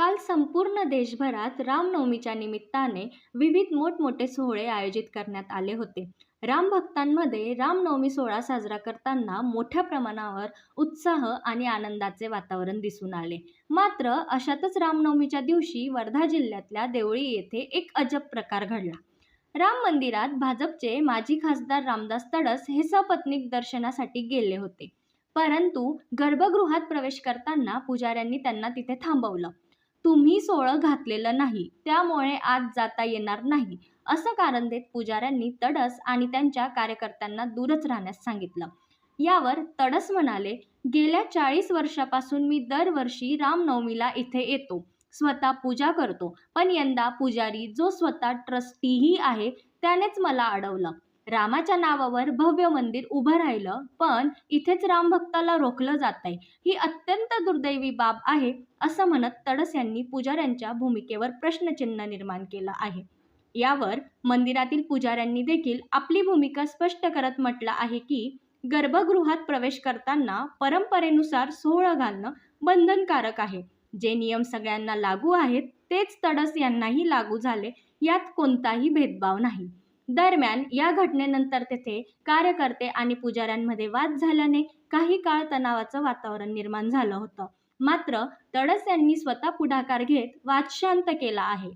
काल संपूर्ण देशभरात रामनवमीच्या निमित्ताने विविध मोठमोठे सोहळे आयोजित करण्यात आले होते. रामभक्तांमध्ये रामनवमी सोहळा साजरा करताना मोठ्या प्रमाणावर उत्साह आणि आनंदाचे वातावरण दिसून आले. मात्र अशातच रामनवमीच्या दिवशी वर्धा जिल्ह्यातल्या देवळी येथे एक अजब प्रकार घडला. राम मंदिरात भाजपचे माजी खासदार रामदास तडस हे सपत्नीक दर्शनासाठी गेले होते. परंतु गर्भगृहात प्रवेश करताना पुजाऱ्यांनी त्यांना तिथे थांबवलं. तुम्ही सोळं घातलेलं नाही त्यामुळे आत जाता येणार नाही असं कारण देत पुजाऱ्यांनी तडस आणि त्यांच्या कार्यकर्त्यांना दूरच राहण्यास सांगितलं. यावर तडस म्हणाले गेल्या चाळीस वर्षापासून मी दरवर्षी रामनवमीला इथे येतो स्वतः पूजा करतो पण यंदा पुजारी जो स्वतः ट्रस्टीही आहे त्यानेच मला अडवलं. रामाच्या नावावर भव्य मंदिर उभं राहिलं पण इथेच रामभक्ताला रोखलं जात आहे ही अत्यंत दुर्दैवी बाब आहे असं म्हणत तडस यांनी पुजाऱ्यांच्या भूमिकेवर प्रश्नचिन्ह निर्माण केलं आहे. यावर मंदिरातील पुजाऱ्यांनी देखील आपली भूमिका स्पष्ट करत म्हटलं आहे की गर्भगृहात प्रवेश करताना परंपरेनुसार सोहळं घालणं बंधनकारक आहे. जे नियम सगळ्यांना लागू आहेत तेच तडस यांनाही लागू झाले यात कोणताही भेदभाव नाही. दरम्यान या घटनेनंतर तेथे कार्यकर्ते आणि पुजाऱ्यांमध्ये वाद झाल्याने काही काळ तणावाचं वातावरण निर्माण झालं होतं. मात्र तडस यांनी स्वतः पुढाकार घेत वाद शांत केला आहे.